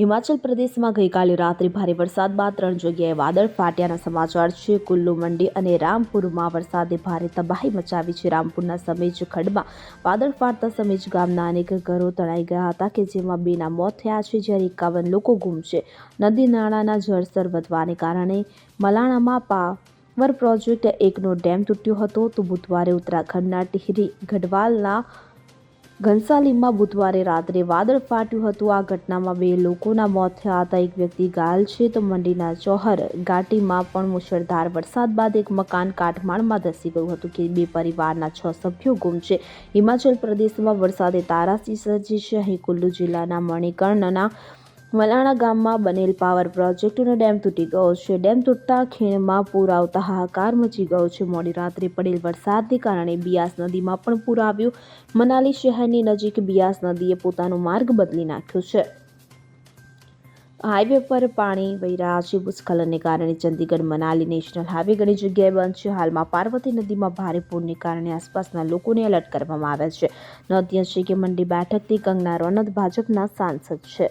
હિમાચલ પ્રદેશમાં ગઈકાલે રાત્રે ભારે વરસાદ બાદ ત્રણ જગ્યાએ વાદળ ફાટ્યાના સમાચાર છે. કુલ્લુ મંડી અને રામપુરમાં વરસાદે ભારે તબાહી મચાવી છે. રામપુરના સમેજ ખડમાં વાદળ ફાટતા સમેજ ગામના અનેક ઘરો તણાઈ ગયા હતા કે જેમાં બેના મોત થયા છે, જ્યારે એકાવન લોકો ગુમ છે. નદી નાળાના જળસ્તર વધવાને કારણે મલાણામાં પાવર પ્રોજેક્ટ એકનો ડેમ તૂટ્યો હતો. તો બુધવારે ઉત્તરાખંડના ટિહરી ગઢવાલના ઘનસાલીમાં બુધવારે રાત્રે વાદળ ફાટ્યું હતું. આ ઘટનામાં બે લોકોના મોત થયા હતા. એક વ્યક્તિ ઘાયલ છે તો મંડીના ચોહર ઘાટીમાં પણ મુશળધાર વરસાદ બાદ એક મકાન કાટમાળમાં ધસી ગયું હતું કે બે પરિવારના છ સભ્યો ગુમ છે. હિમાચલ પ્રદેશમાં વરસાદે તારાસી સર્જી છે. અહીં કુલ્લુ જિલ્લાના મણિકર્ણના મલાણા ગામમાં બનેલ પાવર પ્રોજેક્ટનો ડેમ તૂટી ગયો છે. ડેમ તૂટતા ખીણમાં પૂર આવતા હાહાકાર મચી ગયો છે. મોડી રાત્રે પડેલ વરસાદને કારણે બિયાસ નદીમાં પણ પૂર આવ્યું. મનાલી શહેરની નજીક બિયાસ નદીએ પોતાનો માર્ગ બદલી નાખ્યો છે. હાઈવે પર પાણી વહી છે. ભૂસ્ખલનને કારણે ચંદીગઢ મનાલી નેશનલ હાઈવે ઘણી જગ્યાએ બંધ છે. હાલમાં પાર્વતી નદીમાં ભારે પૂરને કારણે આસપાસના લોકોને એલર્ટ કરવામાં આવ્યા છે. નોંધ્ય છે કે મંડી બેઠકથી કંગના રનત ભાજપના સાંસદ છે.